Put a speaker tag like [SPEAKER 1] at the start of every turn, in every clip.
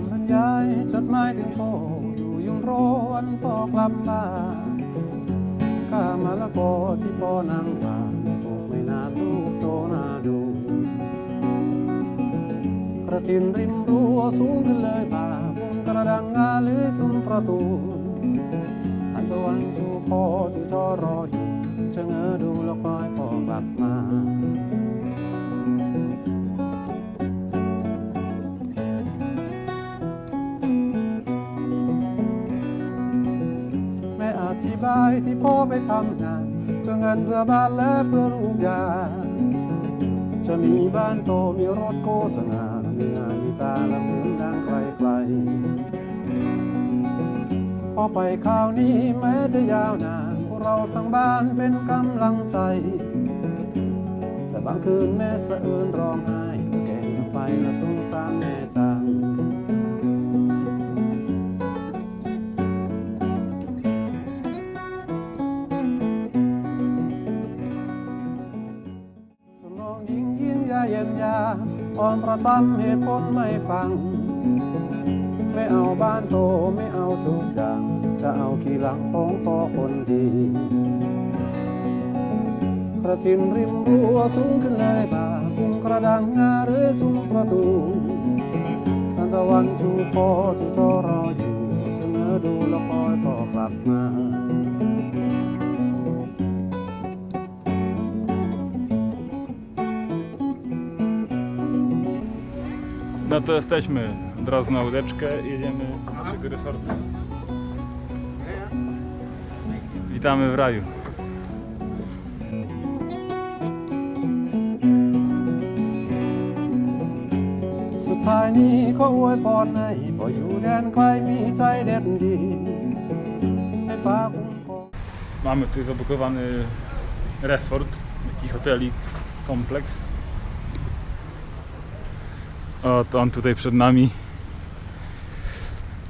[SPEAKER 1] ำบรรยายจดหมายถึงโตอยู่ยุงรอวันพ่อกลับมาข้ามาละกอที่พ่อนางว่าโอ้ไม่น่าลูกโตน่าดู กระถินริมรั้วสูงขึ้นเลยป่าวงกระดังงาหรือซุ้มประตูอันตะวันชูพ่อที่จอรออยู่จะเงอดูแล้วคอยพ่อกลับมา ธิบายที่พ่อไปทำงานเพื่อเงินเพื่อบ้านและเพื่อลูกยาจะมีบ้านโตมีรถโฆษณามีงานมีตาและเหมือนดังไกลไกลๆพอไปคราวนี้แม้จะยาวนานพวกเราทั้งบ้านเป็นกำลังใจ แต่บางคืนแม่สะอื้นร้องไห้แก่ไปและสงสารแม่จั ยาอ่อนประจำเหตุผลไม่ฟัง ไม่เอาบ้านโตไม่เอาทุกอย่าง จะเอาขี่หลังของพ่อคนดีกระถินริมรั้วสูงขึ้นเลยป่าคุ้มกระดังงาหรือซุ้มประตูทันตะวันชูพ่อที่จอรออยู่จะเงอดูแล้วคอยพ่อกลับมา
[SPEAKER 2] No to jesteśmy. Od razu na łódeczkę jedziemy do naszego resortu. Witamy w raju.
[SPEAKER 1] สุดท้ายนี้ขออวยพรให้พออยู่แดนไกลมีใจเด็ดดี ให้ฟ้าคุ้มครอง
[SPEAKER 2] Mamy tutaj zabukowany resort, taki hotelik, kompleks. O, to on tutaj przed nami.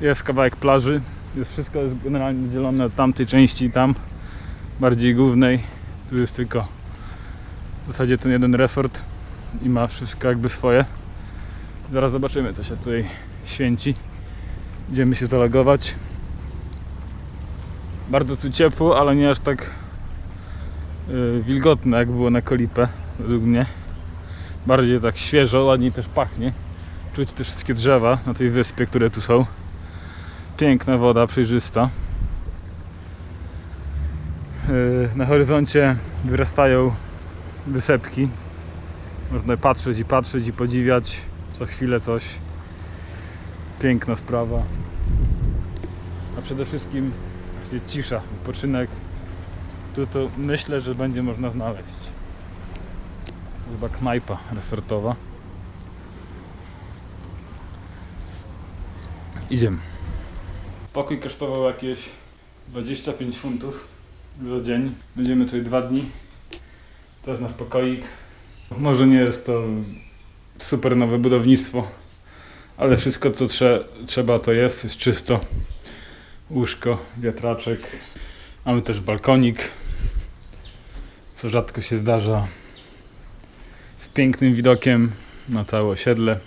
[SPEAKER 2] Jest kawałek plaży. Jest wszystko jest generalnie dzielone od tamtej części tam, bardziej głównej. Tu jest tylko w zasadzie ten jeden resort i ma wszystko jakby swoje. Zaraz zobaczymy co się tutaj święci. Idziemy się zalogować. Bardzo tu ciepło, ale nie aż tak yy, wilgotne jak było na Kolipę, według mnie. Bardziej tak świeżo, ładniej też pachnie. Czuć te wszystkie drzewa na tej wyspie, które tu są. Piękna woda, przejrzysta. Yy, na horyzoncie wyrastają wysepki. Można patrzeć i patrzeć i podziwiać co chwilę coś. Piękna sprawa. A przede wszystkim właśnie cisza, wypoczynek. Tu to myślę, że będzie można znaleźć. Chyba knajpa resortowa. Idziemy. Pokój kosztował jakieś 25 funtów za dzień. Będziemy tutaj dwa dni. To jest nasz pokoik. Może nie jest to super nowe budownictwo, ale wszystko co trze- trzeba to jest. Jest czysto łóżko, wiatraczek. Mamy też balkonik, co rzadko się zdarza. Z pięknym widokiem na całe osiedle.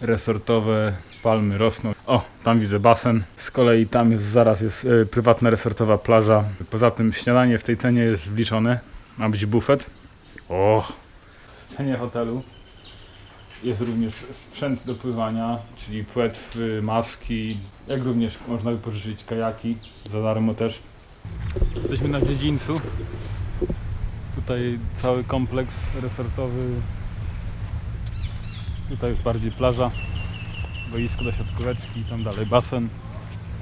[SPEAKER 2] Resortowe palmy rosną. O, tam widzę basen. Z kolei tam jest zaraz jest e, prywatna resortowa plaża. Poza tym śniadanie w tej cenie jest wliczone. Ma być bufet. O, w cenie hotelu jest również sprzęt do pływania, czyli płetwy, maski, jak również można wypożyczyć kajaki za darmo też. Jesteśmy na dziedzińcu. Tutaj cały kompleks resortowy. Tutaj już bardziej plaża, boisko do siatkóweczki, tam dalej basen.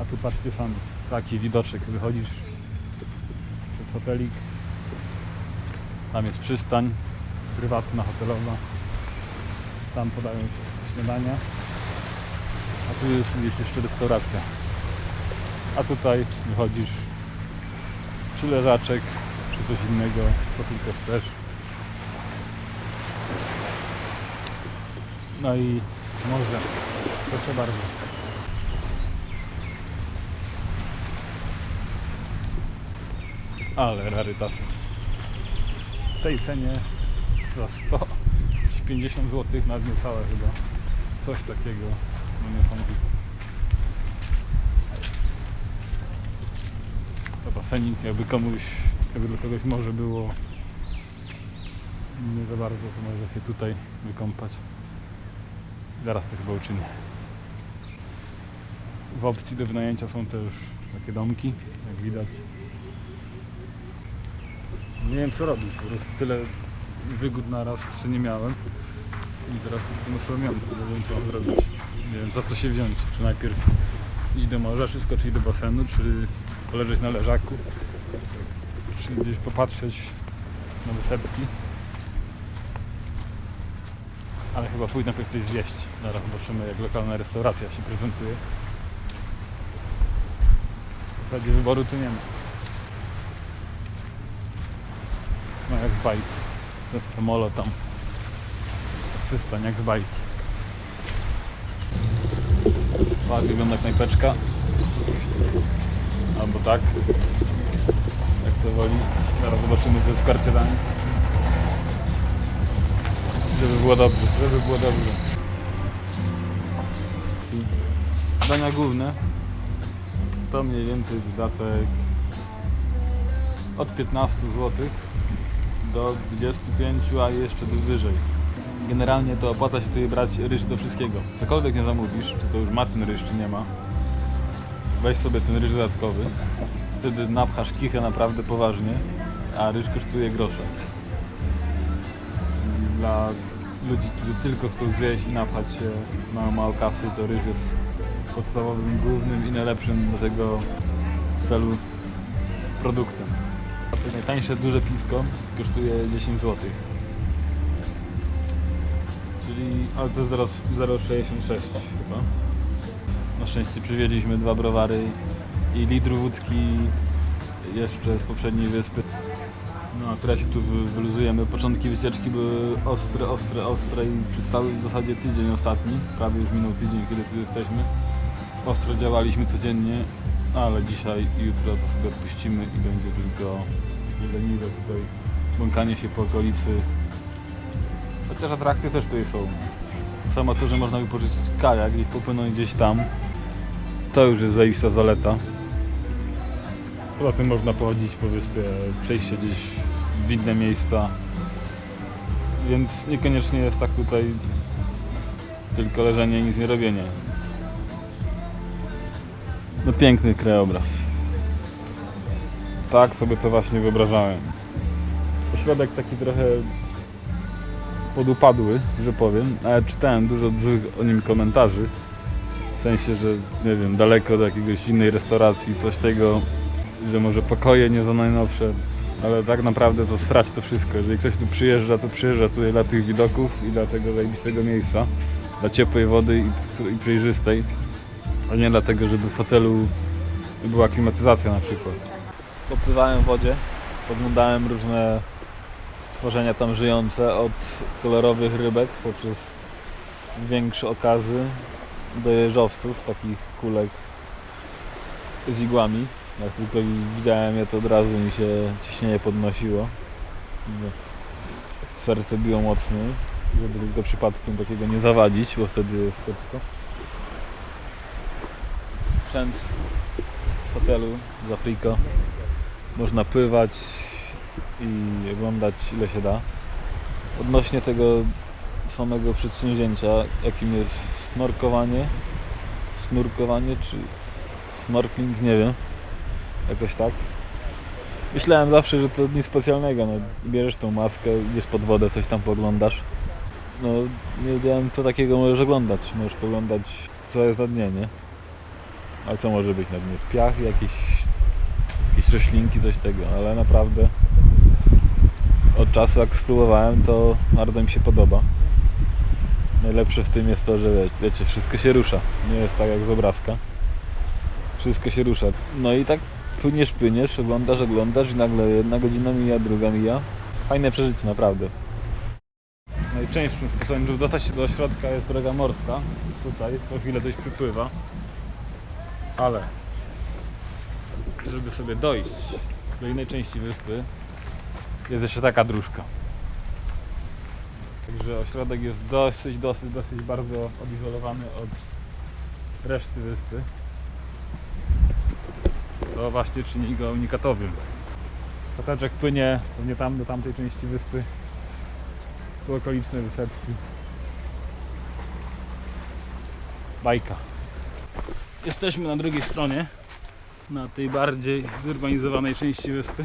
[SPEAKER 2] A tu patrzcie sam taki widoczek, wychodzisz przed hotelik. Tam jest przystań, prywatna, hotelowa. Tam podają się śniadania. A tu jest, jest jeszcze restauracja. A tutaj wychodzisz czy leżaczek, czy coś innego, potulkasz też. No i może, Proszę bardzo. Ale rarytasy. W tej cenie za 150 zł na dniu całe chyba. Coś takiego. No niesamowite. To basenik jakby komuś, jakby dla kogoś może było nie za bardzo, to może się tutaj wykąpać. Zaraz to chyba uczynię. W opcji do wynajęcia są też takie domki, jak widać. Nie wiem co robić, po prostu tyle wygód na raz jeszcze nie miałem. I teraz jestem oszołomiony, nie wiem co mam zrobić. Nie wiem za co się wziąć, czy najpierw iść do morza, czy skoczyć do basenu, czy poleżeć na leżaku, czy gdzieś popatrzeć na wysepki. Ale chyba pójdę najpierw coś zjeść. Zaraz zobaczymy jak lokalna restauracja się prezentuje. Zasadzie wyboru tu nie ma. No jak z bajki. To molo tam. Przystań jak z bajki. Tak wygląda knajpeczka. Albo tak. Jak to woli. Zaraz zobaczymy co jest w karcie danych. Żeby było dobrze, żeby było dobrze. Dania główne to mniej więcej wydatek od 15 zł do 25, a jeszcze wyżej. Generalnie to opłaca się tutaj brać ryż do wszystkiego. Cokolwiek nie zamówisz, czy to już ma ten ryż, czy nie ma, weź sobie ten ryż dodatkowy. Wtedy napchasz kichę naprawdę poważnie, a ryż kosztuje grosze. Dla ludzi, którzy tylko chcą zjeść i napchać się na mało kasy, to ryż jest podstawowym, głównym i najlepszym do tego celu produktem. To najtańsze duże piwko kosztuje 10 zł. Czyli, ale to jest 0,66 chyba. Na szczęście przywieźliśmy dwa browary i litr wódki jeszcze z poprzedniej wyspy. No, a teraz się tu wy- wyluzujemy. Początki wycieczki były ostre, ostre, ostre i przez cały w zasadzie tydzień ostatni, prawie już minął tydzień, kiedy tu jesteśmy. Ostro działaliśmy codziennie, ale dzisiaj i jutro to sobie odpuścimy i będzie tylko leniwe tutaj błąkanie się po okolicy. Chociaż atrakcje też tutaj są. Samo to, że można wypożyczyć kajak i popłynąć gdzieś tam, to już jest zajista zaleta. Poza tym można pochodzić po wyspie, przejść się gdzieś w inne miejsca. Więc niekoniecznie jest tak tutaj tylko leżenie i nic nie robienie. No piękny krajobraz. Tak sobie to właśnie wyobrażałem. Ośrodek taki trochę podupadły, że powiem, ale czytałem dużo złych o nim komentarzy. W sensie, że nie wiem, daleko do jakiegoś innej restauracji, coś tego, że może pokoje nie za najnowsze, ale tak naprawdę to srać to wszystko. Jeżeli ktoś tu przyjeżdża, to przyjeżdża tutaj dla tych widoków i dla tego zajebistego miejsca, dla ciepłej wody i, i przejrzystej, a nie dlatego, żeby w hotelu była klimatyzacja na przykład. Popływałem w wodzie, podglądałem różne stworzenia tam żyjące, od kolorowych rybek poprzez większe okazy do jeżowców, takich kulek z igłami. Jak tylko widziałem je, to od razu mi się ciśnienie podnosiło. Serce biło mocniej, żeby tylko przypadkiem takiego nie zawadzić, bo wtedy jest kiepsko. Sprzęt z hotelu z Afriko. Można pływać i oglądać ile się da. Odnośnie tego samego przedsięwzięcia, jakim jest snorkowanie, snurkowanie czy snorkling, nie wiem, jakoś tak. Myślałem zawsze, że to nic specjalnego, no, bierzesz tą maskę, idziesz pod wodę, coś tam poglądasz. No, nie wiedziałem co takiego możesz oglądać, możesz poglądać co jest na dnie, nie? A co może być na dnie? Piach, jakieś, jakieś roślinki, coś tego, ale naprawdę od czasu jak spróbowałem, to bardzo mi się podoba. Najlepsze w tym jest to, że wie- wiecie, wszystko się rusza. Nie jest tak jak z obrazka. Wszystko się rusza. No i tak płyniesz, płyniesz, oglądasz, oglądasz i nagle jedna godzina mija, druga mija. Fajne przeżycie, naprawdę. Najczęstszym sposobem, żeby dostać się do ośrodka jest droga morska. Tutaj co chwilę coś przypływa. Ale żeby sobie dojść do innej części wyspy jest jeszcze taka dróżka. Także ośrodek jest dosyć, dosyć, dosyć bardzo odizolowany od reszty wyspy. Co właśnie czyni go unikatowym. Stateczek płynie pewnie tam do tamtej części wyspy. Tu okoliczne wysepki. Bajka. Jesteśmy na drugiej stronie, na tej bardziej zurbanizowanej części wyspy.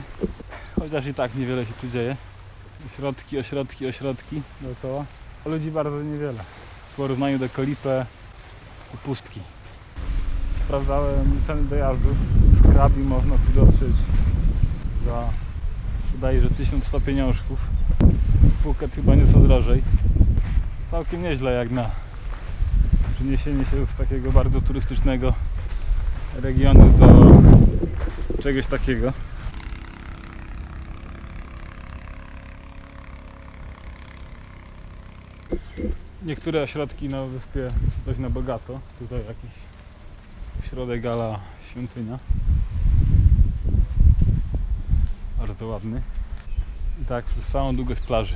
[SPEAKER 2] Chociaż i tak niewiele się tu dzieje. Ośrodki, ośrodki, ośrodki dookoła. Ludzi bardzo niewiele. W porównaniu do Kolipe to pustki. Sprawdzałem ceny dojazdu. Z Krabi można tu dotrzeć za wydaje, że 1100 pieniążków. Z Phuket chyba nieco drożej. Całkiem nieźle jak na przeniesienie się z takiego bardzo turystycznego regionu do czegoś takiego. Niektóre ośrodki na wyspie dość na bogato. Tutaj jakiś środek gala świątynia. Bardzo ładny. I tak przez całą długość plaży.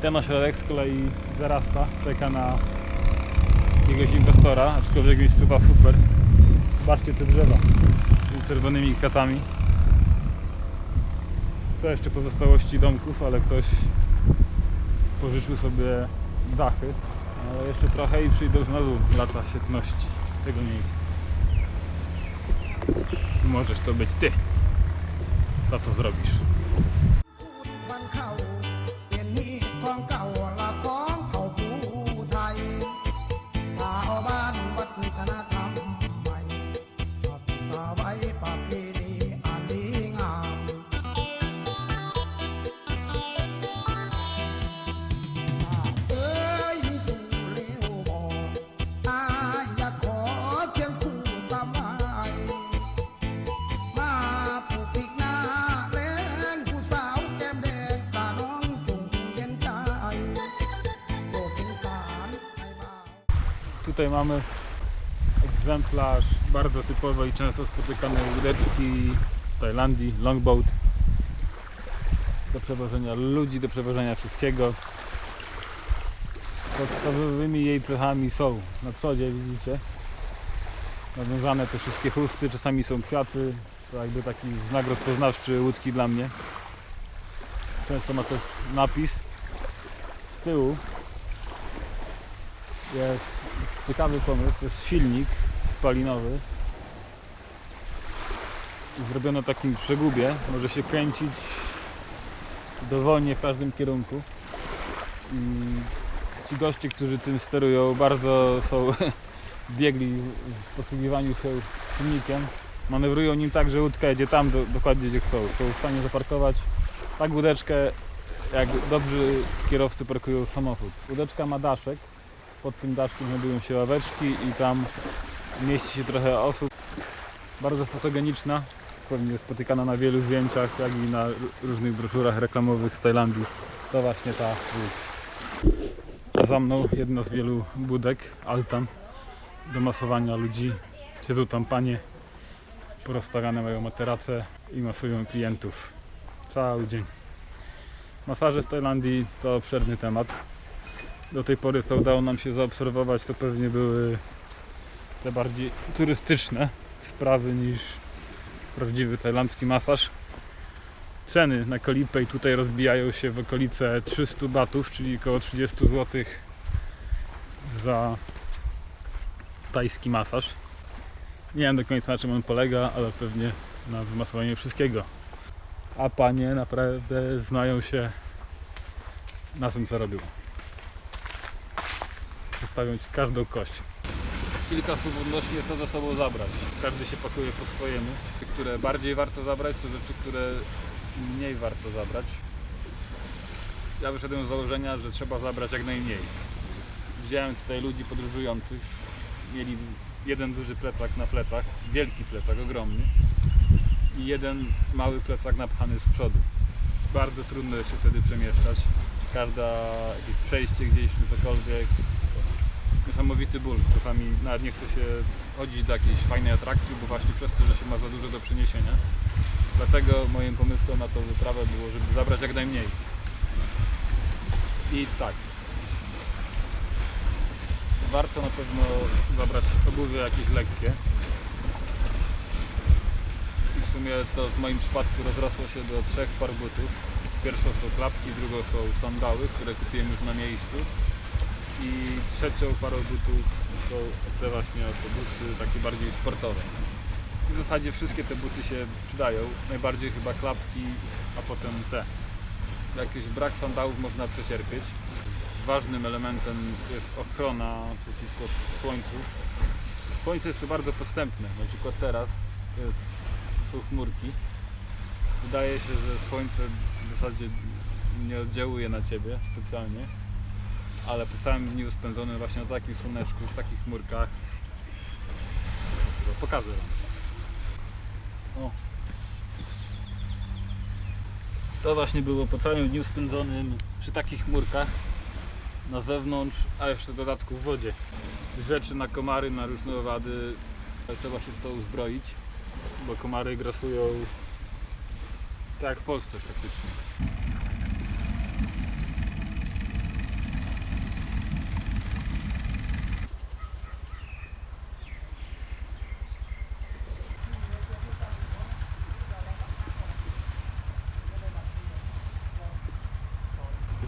[SPEAKER 2] Ten ośrodek z kolei zarasta, czeka na jakiegoś inwestora, aczkolwiek miejscowa super. Zobaczcie te drzewa z czerwonymi kwiatami. Co jeszcze pozostałości domków, ale ktoś pożyczył sobie dachy. Ale jeszcze trochę i przyjdą znowu lata świetności tego miejsca. Możesz to być ty. Co to zrobisz? Tutaj mamy egzemplarz bardzo typowej często spotykanej łódeczki w Tajlandii, longboat. Do przewożenia ludzi, do przewożenia wszystkiego. Podstawowymi jej cechami są na przodzie, widzicie, nawiązane te wszystkie chusty, czasami są kwiaty, to jakby taki znak rozpoznawczy łódki dla mnie. Często ma też napis. Z tyłu jest ciekawy pomysł, to jest silnik spalinowy. Zrobiono takim przegubie, może się kręcić dowolnie w każdym kierunku. I ci goście, którzy tym sterują, bardzo są biegli w posługiwaniu się silnikiem. Manewrują nim tak, że łódka jedzie tam do, dokładnie gdzie chcą. Są w stanie zaparkować tak łódeczkę, jak dobrzy kierowcy parkują samochód. Łódeczka ma daszek, pod tym daszkiem znajdują się ławeczki i tam mieści się trochę osób. Bardzo fotogeniczna, pewnie spotykana na wielu zdjęciach, jak i na różnych broszurach reklamowych z Tajlandii. To właśnie ta. A za mną jedna z wielu budek, altan, do masowania ludzi. Siedzą tam panie, porozstawiane mają materace i masują klientów. Cały dzień. Masaże w Tajlandii to obszerny temat do tej pory, co udało nam się zaobserwować, to pewnie były te bardziej turystyczne sprawy niż prawdziwy tajlandzki masaż. Ceny na Kolipej tutaj rozbijają się w okolice 300 batów, czyli około 30 zł za tajski masaż. Nie wiem do końca na czym on polega, ale pewnie na wymasowaniu wszystkiego. A panie naprawdę znają się na tym co robią przedstawić każdą kość. Kilka słów odnośnie co ze sobą zabrać. Każdy się pakuje po swojemu. Rzeczy, które bardziej warto zabrać, to rzeczy, które mniej warto zabrać. Ja wyszedłem z założenia, że trzeba zabrać jak najmniej. Widziałem tutaj ludzi podróżujących. Mieli jeden duży plecak na plecach, wielki plecak, ogromny. I jeden mały plecak napchany z przodu. bardzo trudno się wtedy przemieszczać. Każda przejście gdzieś czy cokolwiek, niesamowity ból. Czasami nawet nie chce się chodzić do jakiejś fajnej atrakcji, bo właśnie przez to, że się ma za dużo do przeniesienia. Dlatego moim pomysłem na tą wyprawę było, żeby zabrać jak najmniej. I tak. Warto na pewno zabrać obuwie jakieś lekkie. I w sumie to w moim przypadku rozrosło się do trzech par butów. Pierwszą są klapki, drugą są sandały, które kupiłem już na miejscu. I trzecią parą butów są te właśnie oto buty takie bardziej sportowe. I w zasadzie wszystkie te buty się przydają. Najbardziej chyba klapki, a potem te. Jakiś brak sandałów można przecierpieć. Ważnym elementem jest ochrona przeciwko słońcu. Słońce jest tu bardzo postępne. Na przykład teraz jest, są chmurki. Wydaje się, że słońce w zasadzie nie oddziałuje na ciebie specjalnie, ale po całym dniu spędzonym właśnie na takim słoneczku, w takich chmurkach, pokażę wam. O. To właśnie było po całym dniu spędzonym przy takich chmurkach na zewnątrz, a jeszcze w dodatku w wodzie. Rzeczy na komary, na różne owady, trzeba się w to uzbroić, bo komary grasują tak jak w Polsce praktycznie.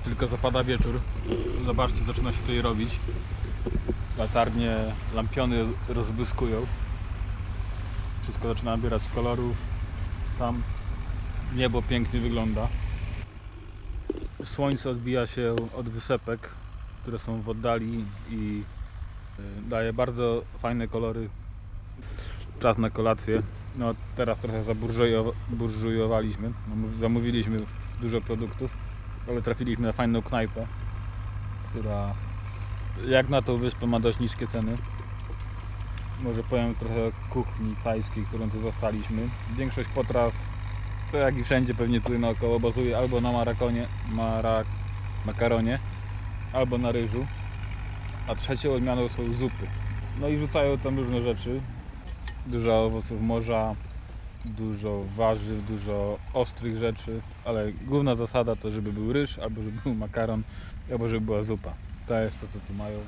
[SPEAKER 2] Tylko zapada wieczór. Zobaczcie, zaczyna się tutaj robić. Latarnie, lampiony rozbłyskują. Wszystko zaczyna nabierać kolorów. Tam niebo pięknie wygląda. Słońce odbija się od wysepek, które są w oddali i y, daje bardzo fajne kolory. Czas na kolację. No teraz trochę zaburżujowa- burżujowaliśmy. No, Zamówiliśmy dużo produktów, ale trafiliśmy na fajną knajpę, która jak na tą wyspę ma dość niskie ceny. Może powiem trochę kuchni tajskiej, którą tu zostaliśmy. Większość potraw, to jak i wszędzie pewnie tutaj naokoło, bazuje albo na marakonie, mara, makaronie, albo na ryżu. A trzecią odmianą są zupy. No i rzucają tam różne rzeczy. Dużo owoców morza, dużo warzyw, dużo ostrych rzeczy, ale główna zasada to, żeby był ryż, albo żeby był makaron, albo żeby była zupa. To jest to, co tu mają.